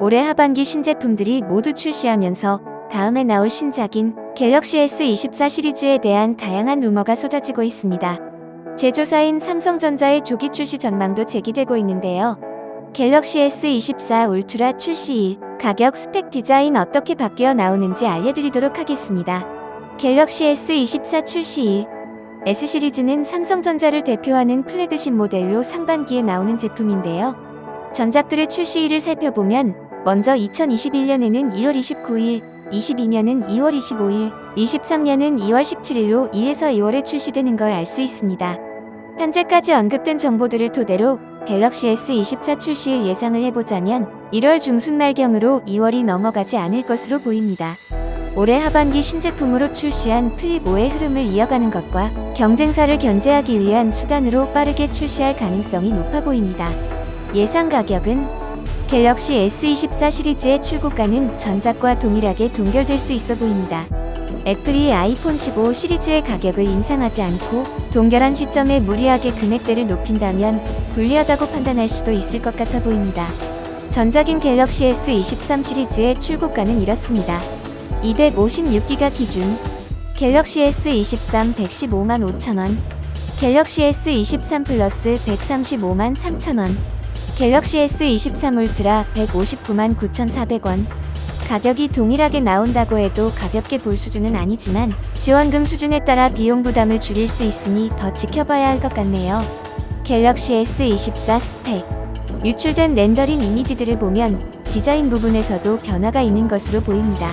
올해 하반기 신제품들이 모두 출시하면서 다음에 나올 신작인 갤럭시 S24 시리즈에 대한 다양한 루머가 쏟아지고 있습니다. 제조사인 삼성전자의 조기 출시 전망도 제기되고 있는데요. 갤럭시 S24 울트라 출시일 가격 스펙 디자인 어떻게 바뀌어 나오는지 알려드리도록 하겠습니다. 갤럭시 S24 출시일 S 시리즈는 삼성전자를 대표하는 플래그십 모델로 상반기에 나오는 제품인데요. 전작들의 출시일을 살펴보면 먼저 2021년에는 1월 29일, 22년은 2월 25일, 23년은 2월 17일로 1에서 2월에 출시되는 걸 알 수 있습니다. 현재까지 언급된 정보들을 토대로 갤럭시 S24 출시일 예상을 해보자면 1월 중순 말경으로 2월이 넘어가지 않을 것으로 보입니다. 올해 하반기 신제품으로 출시한 플립 5의 흐름을 이어가는 것과 경쟁사를 견제하기 위한 수단으로 빠르게 출시할 가능성이 높아 보입니다. 예상 가격은 갤럭시 S24 시리즈의 출고가는 전작과 동일하게 동결될 수 있어 보입니다. 애플이 아이폰 15 시리즈의 가격을 인상하지 않고 동결한 시점에 무리하게 금액대를 높인다면 불리하다고 판단할 수도 있을 것 같아 보입니다. 전작인 갤럭시 S23 시리즈의 출고가는 이렇습니다. 256기가 기준 갤럭시 S23 115만 5천원 갤럭시 S23 플러스 135만 3천원 갤럭시 S23 울트라 159만 9,400원 가격이 동일하게 나온다고 해도 가볍게 볼 수준은 아니지만 지원금 수준에 따라 비용 부담을 줄일 수 있으니 더 지켜봐야 할 것 같네요. 갤럭시 S24 스펙 유출된 렌더링 이미지들을 보면 디자인 부분에서도 변화가 있는 것으로 보입니다.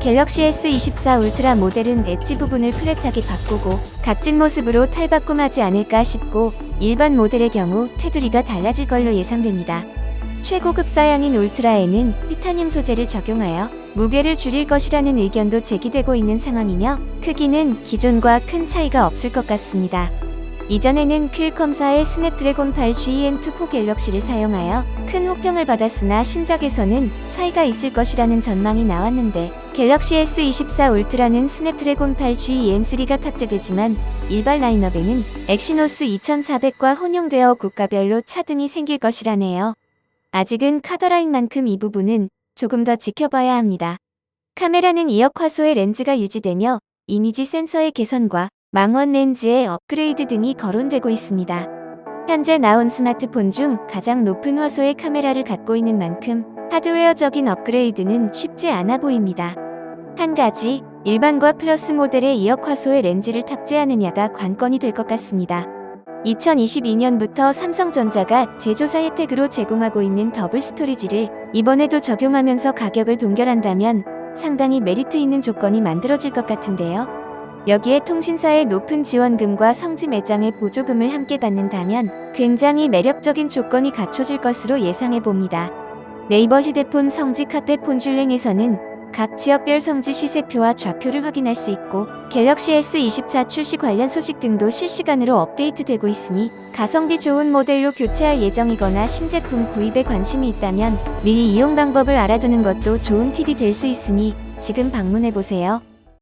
갤럭시 S24 울트라 모델은 엣지 부분을 플랫하게 바꾸고 각진 모습으로 탈바꿈하지 않을까 싶고 일반 모델의 경우 테두리가 달라질 걸로 예상됩니다. 최고급 사양인 울트라에는 티타늄 소재를 적용하여 무게를 줄일 것이라는 의견도 제기되고 있는 상황이며 크기는 기존과 큰 차이가 없을 것 같습니다. 이전에는 퀼컴사의 스냅드래곤 8 GN2 갤럭시를 사용하여 큰 호평을 받았으나 신작에서는 차이가 있을 것이라는 전망이 나왔는데 갤럭시 S24 울트라는 스냅드래곤 8 GN3가 탑재되지만 일반 라인업에는 엑시노스 2400과 혼용되어 국가별로 차등이 생길 것이라네요. 아직은 카더라인만큼 이 부분은 조금 더 지켜봐야 합니다. 카메라는 2억 화소의 렌즈가 유지되며 이미지 센서의 개선과 망원 렌즈의 업그레이드 등이 거론되고 있습니다. 현재 나온 스마트폰 중 가장 높은 화소의 카메라를 갖고 있는 만큼 하드웨어적인 업그레이드는 쉽지 않아 보입니다. 한 가지, 일반과 플러스 모델의 2억 화소의 렌즈를 탑재하느냐가 관건이 될 것 같습니다. 2022년부터 삼성전자가 제조사 혜택으로 제공하고 있는 더블 스토리지를 이번에도 적용하면서 가격을 동결한다면 상당히 메리트 있는 조건이 만들어질 것 같은데요. 여기에 통신사의 높은 지원금과 성지 매장의 보조금을 함께 받는다면 굉장히 매력적인 조건이 갖춰질 것으로 예상해 봅니다. 네이버 휴대폰 성지 카페 폰줄랭에서는 각 지역별 성지 시세표와 좌표를 확인할 수 있고 갤럭시 S24 출시 관련 소식 등도 실시간으로 업데이트되고 있으니 가성비 좋은 모델로 교체할 예정이거나 신제품 구입에 관심이 있다면 미리 이용 방법을 알아두는 것도 좋은 팁이 될 수 있으니 지금 방문해 보세요.